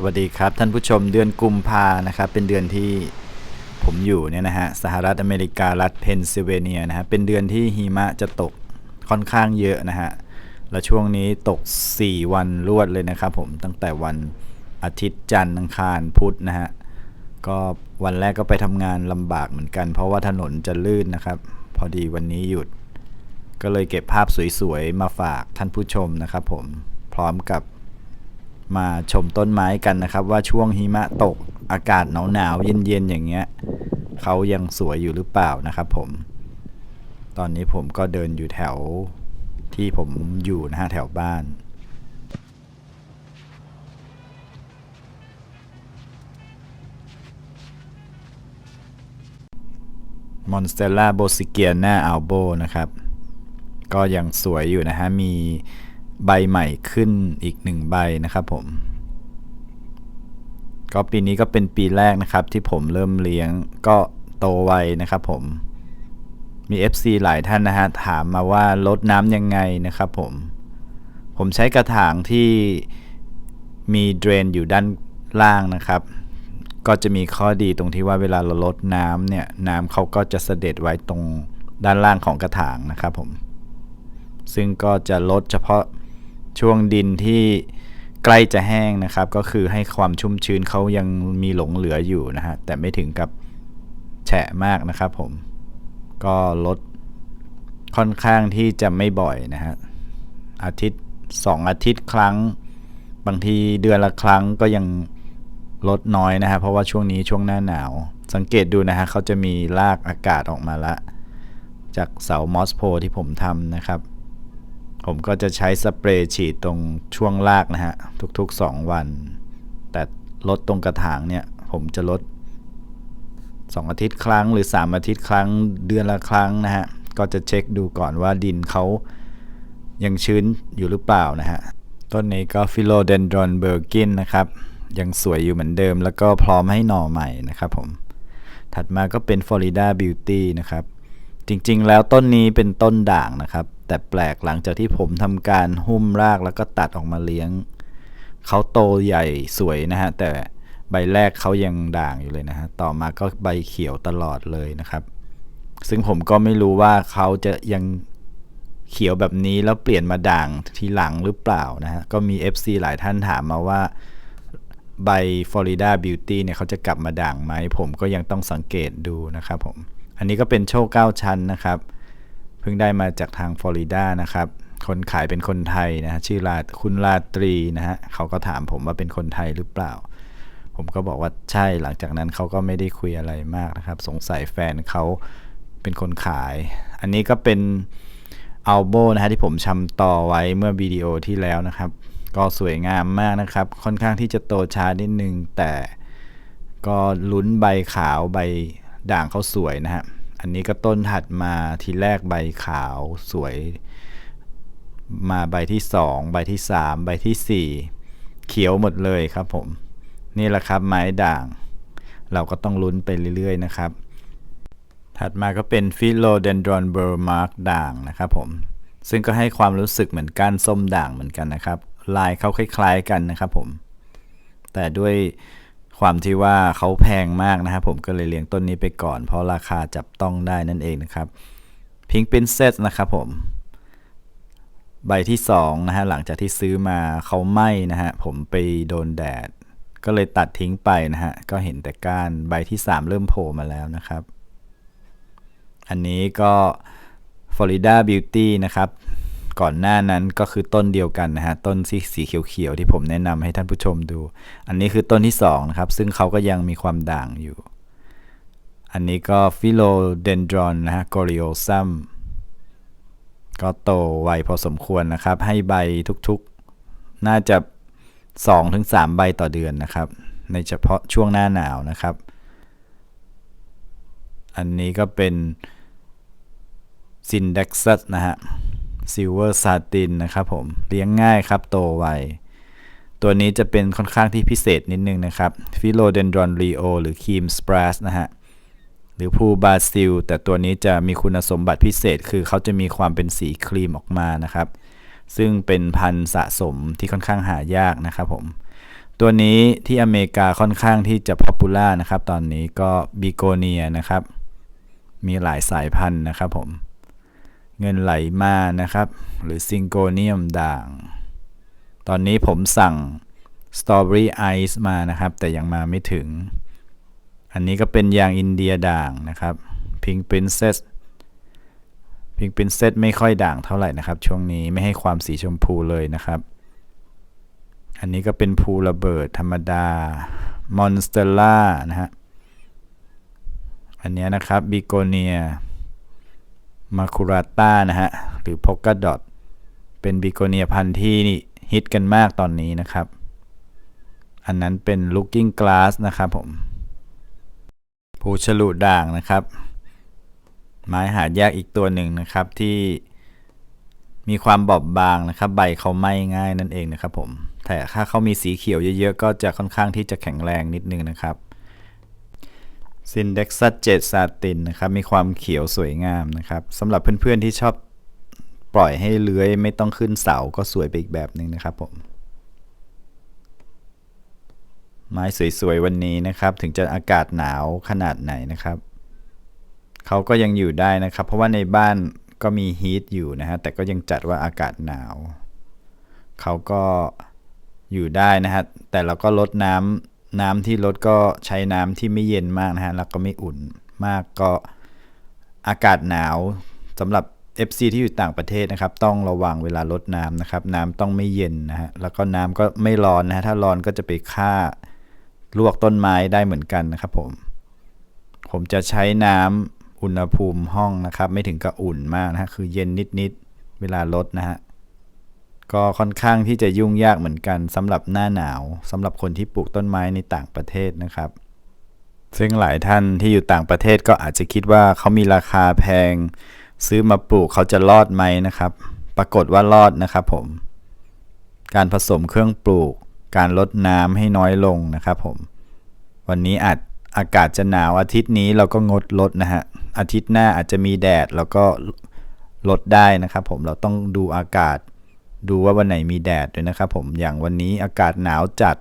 สวัสดีครับท่านผู้ชมเดือนกุมภานะครับเป็นเดือนที่ผมอยู่เนี่ยนะฮะสหรัฐอเมริการัฐเพนซิลเวเนียนะฮะเป็นเดือนที่หิมะจะตกค่อนข้างเยอะนะฮะและช่วงนี้ตก 4 วันรวดเลยนะครับผมตั้งแต่วันอาทิตย์จันทร์อังคารพุธนะฮะก็วันแรกก็ไปทำงานลำบากเหมือนกัน เพราะว่าถนนจะลื่นนะครับ พอดีวันนี้หยุด ก็เลยเก็บภาพสวยๆมาฝากท่านผู้ชมนะครับผมพร้อมกับ มาชมต้นไม้กันนะครับ ว่าช่วงหิมะตกอากาศหนาวๆเย็นๆอย่างเงี้ยเขายังสวยอยู่หรือเปล่านะครับผม ตอนนี้ผมก็เดินอยู่แถวที่ผมอยู่นะฮะแถวบ้านมอนสเตล่าโบซิเกียนาอัลโบนะครับ ก็ยังสวยอยู่นะฮะ มี ใบใหม่ขึ้นอีกหนึ่งใบนะครับผม ก็ปีนี้ก็เป็นปีแรกนะครับ ที่ผมเริ่มเลี้ยงก็โตไวนะครับผม มี FC หลายท่านนะฮะ ถามมาว่าลดน้ำยังไงนะครับผม ผมใช้กระถางที่มีเดรนอยู่ด้านล่างนะครับ ก็จะมีข้อดีตรงที่ว่าเวลาเราลดน้ำเนี่ย น้ำเขาก็จะเสด็จไว้ตรงด้านล่างของกระถางนะครับผม ซึ่งก็จะลดเฉพาะ ช่วงดินที่ใกล้จะแห้งนะครับ ก็คือให้ความชุ่มชื้นเขายังมีหลงเหลืออยู่นะฮะแต่ไม่ถึงกับแฉะมากนะครับผมก็ลดค่อนข้างที่จะไม่บ่อยนะฮะอาทิตย์สองอาทิตย์ครั้ง บางทีเดือนละครั้งก็ยังลดน้อยนะฮะเพราะว่าช่วงนี้ช่วงหน้าหนาว สังเกตดูนะฮะเขาจะมีรากอากาศออกมาละ จากเสามอสโพที่ผมทำนะครับ ผมก็จะใช้สเปรย์ฉีดตรงช่วงรากนะฮะ ทุก ๆ 2 วัน แต่ลดตรงกระถางเนี่ย ผมจะลด 2 อาทิตย์ครั้ง หรือ 3 อาทิตย์ครั้งเดือนละครั้งนะฮะ ก็จะเช็คดูก่อนว่าดินเขายังชื้นอยู่หรือเปล่านะฮะ ต้นนี้ก็ฟิโลเดนดรอนเบอร์กินนะครับ ยังสวยอยู่เหมือนเดิม แล้วก็พร้อมให้หน่อใหม่นะครับผม ถัดมาก็เป็น Florida Beauty นะครับ จริงๆ แล้วต้นนี้เป็นต้นด่างนะครับ แต่แปลกหลังจากที่ผมทำการหุ้มรากแล้วก็ตัดออกมาเลี้ยง เขาโตใหญ่สวยนะฮะ แต่ใบแรกเขายังด่างอยู่เลยนะฮะ ต่อมาก็ใบเขียวตลอดเลยนะครับ ซึ่งผมก็ไม่รู้ว่าเขาจะยังเขียวแบบนี้แล้วเปลี่ยนมาด่างทีหลังหรือเปล่านะฮะ ก็มี FC หลายท่านถามมาว่าใบ Florida Beauty เนี่ยเขาจะกลับมาด่างไหม ผมก็ยังต้องสังเกตดูนะครับผม อันนี้ก็เป็นโชคเก้าชั้นนะครับ เพิ่งได้มาจากทางฟลอริดานะครับ คนขายเป็นคนไทยนะฮะชื่อลาคุณลาตรีนะฮะเขาก็ถามผมว่าเป็นคนไทยหรือเปล่า ผมก็บอกว่าใช่หลังจากนั้นเขาก็ไม่ได้คุยอะไรมากนะครับ สงสัยแฟนเขาเป็นคนขาย อันนี้ก็เป็นอัลโบนะฮะที่ผมชำต่อไว้เมื่อวิดีโอที่แล้วนะครับ ก็สวยงามมากนะครับ ค่อนข้างที่จะโตช้านิดนึงแต่ก็ลุ้นใบขาวใบด่างเขาสวยนะฮะ อันนี้ก็ต้นถัดมาทีแรกใบขาวสวย มาใบที่ 2 ใบที่ 3 ใบที่ 4 เขียวหมดเลยครับผม นี่แหละครับไม้ด่าง เราก็ต้องลุ้นไปเรื่อยๆนะครับ ถัดมาก็เป็นฟิโลเดนดรอนเบอร์มาร์กด่างนะครับผม ซึ่งก็ให้ความรู้สึกเหมือนก้านส้มด่างเหมือนกันนะครับ ลายเขาคล้ายๆกันนะครับผม แต่ด้วย ความที่ว่าเขาแพงมากนะครับผมก็เลยเลี้ยงต้นนี้ไปก่อน เพราะราคาจับต้องได้นั่นเองนะครับพิง k ์ r ินเซสนะครับผมใบที่2นะฮะหลังจากที่ซื้อมาเขาไหม้นะฮะผมไปโดนแดด ก็เลยตัดทิ้งไปนะฮะก็เห็นแต่ก้านใบที่ 3 เริ่มโผล่มาแล้วนะครับ อันนี้ก็ Florida Beauty นะครับ ก่อนหน้านั้นก็คือต้นเดียวกันนะฮะต้นสีสีเขียวๆที่ผมแนะนำให้ท่านผู้ชมดู อันนี้คือต้นที่2นะครับซึ่งเขาก็ยังมีความด่างอยู่ อันนี้ก็ฟิโลเดนดรอนนะฮะกอริโอซัมก็โตไวพอสมควรนะครับ ให้ใบทุกๆ น่าจะ 2-3 ใบต่อเดือนนะครับ ในเฉพาะช่วงหน้าหนาวนะครับ อันนี้ก็เป็นซินเด็กซัสนะฮะ ซิลเวอร์ซาตินนะครับผมเลี้ยงง่ายครับโตไวตัวนี้จะเป็นค่อนข้างที่พิเศษนิดนึงนะครับฟิโลเดนดรอนรีโอหรือคีมสปรัสนะฮะหรือพูบาซิล แต่ตัวนี้จะมีคุณสมบัติพิเศษคือเขาจะมีความเป็นสีครีมออกมานะครับ ซึ่งเป็นพันธุ์สะสมที่ค่อนข้างหายากนะครับผม ตัวนี้ที่อเมริกาค่อนข้างที่จะพ o p u l a r นะครับ ตอนนี้ก็บิโกเนียนะครับ มีหลายสายพันธุ์นะครับผม เงินไหลมานะครับ หรือซิงโกเนียมด่าง ตอนนี้ผมสั่งสตรอเบอรี่ไอซ์มานะครับ แต่ยังมาไม่ถึง อันนี้ก็เป็นยางอินเดียด่างนะครับพิง k ์ r รินเซสพิง k ์ r รินเซสไม่ค่อยด่างเท่าไหร่นะครับ ช่วงนี้ไม่ให้ความสีชมพูเลยนะครับ อันนี้ก็เป็นภูระเบิดธรรมดามอนสเตล่านะฮะอันนี้นะครับบิโกเนีย มาคูราต้านะฮะ หรือพกกาดอทเป็นบิโกเนียพันธุ์ที่ฮิตกันมากตอนนี้นะครับ อันนั้นเป็น looking glass นะครับผมภูฉลุด่างนะครับ ไม้หายากอีกตัวหนึ่งนะครับที่มีความบอบบางนะครับ ใบเขาไหม้ง่ายนั่นเองนะครับผมแต่ถ้าเขามีสีเขียวเยอะๆ ก็จะค่อนข้างที่จะแข็งแรงนิดนึงนะครับ ซินเด็กซัตเจตซาตินนะครับ มีความเขียวสวยงามนะครับสำหรับเพื่อนๆที่ชอบปล่อยให้เลื้อยไม่ต้องขึ้นเสาก็สวยไปอีกแบบหนึ่งนะครับผม ไม้สวยๆวันนี้นะครับ ถึงจะอากาศหนาวขนาดไหนนะครับ เขาก็ยังอยู่ได้นะครับ เพราะว่าในบ้านก็มีฮีทอยู่นะฮะ แต่ก็ยังจัดว่าอากาศหนาว เขาก็อยู่ได้นะฮะ แต่เราก็ลดน้ำ น้ำที่ลดก็ใช้น้ำที่ไม่เย็นมากนะฮะ แล้วก็ไม่อุ่นมากก็อากาศหนาวสำหรับ FC ที่อยู่ต่างประเทศนะครับ ต้องระวังเวลาลดน้ำนะครับ น้ำต้องไม่เย็นนะฮะแล้วก็น้ำก็ไม่ร้อนนะฮะถ้าร้อนก็จะไปฆ่าลวกต้นไม้ได้เหมือนกันนะครับผม ผมจะใช้น้ำอุณหภูมิห้องนะครับ ไม่ถึงกับอุ่นมากนะฮะคือเย็นนิดๆเวลาลดนะฮะ ก็ค่อนข้างที่จะยุ่งยากเหมือนกันสำหรับหน้าหนาวสำหรับคนที่ปลูกต้นไม้ในต่างประเทศนะครับ ซึ่งหลายท่านที่อยู่ต่างประเทศก็อาจจะคิดว่าเขามีราคาแพง ซื้อมาปลูกเขาจะรอดไหมนะครับ ปรากฏว่ารอดนะครับผม การผสมเครื่องปลูก การลดน้ำให้น้อยลงนะครับผม วันนี้อาจอากาศจะหนาวอาทิตย์นี้เราก็งดลดนะฮะอาทิตย์หน้าอาจจะมีแดดแล้วก็ลดได้นะครับผมเราต้องดูอากาศ ดูว่าวันไหนมีแดดด้วยนะครับผมอย่างวันนี้อากาศหนาวจัด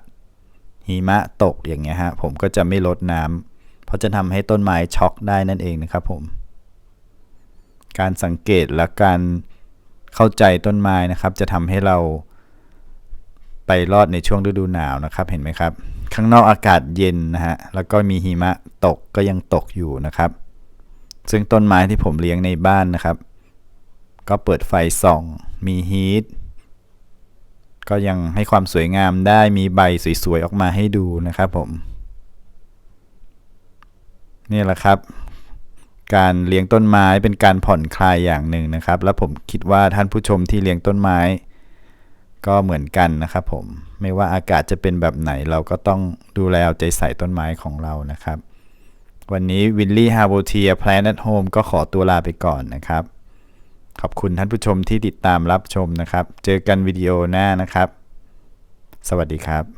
หิมะตกอย่างเงี้ยฮะผมก็จะไม่ลดน้ำเพราะจะทำให้ต้นไม้ช็อกได้นั่นเองนะครับผม การสังเกตและการเข้าใจต้นไม้นะครับ จะทำให้เราไปรอดในช่วงฤดูหนาวนะครับเห็นไหมครับ ข้างนอกอากาศเย็นนะฮะแล้วก็มีหิมะตกก็ยังตกอยู่นะครับ ซึ่งต้นไม้ที่ผมเลี้ยงในบ้านนะครับ ก็เปิดไฟส่อง มีฮีท ก็ยังให้ความสวยงามได้มีใบสวยๆออกมาให้ดูนะครับผม นี่แหละครับ การเลี้ยงต้นไม้เป็นการผ่อนคลายอย่างหนึ่งนะครับ แล้วผมคิดว่าท่านผู้ชมที่เลี้ยงต้นไม้ ก็เหมือนกันนะครับผมไม่ว่าอากาศจะเป็นแบบไหนเราก็ต้องดูแลเอาใจใส่ต้นไม้ของเรานะครับ วันนี้วินลี่ฮาร์โบเทีย Planet Home ก็ขอตัวลาไปก่อนนะครับ ขอบคุณท่านผู้ชมที่ติดตามรับชมนะครับ เจอกันวิดีโอหน้านะครับ สวัสดีครับ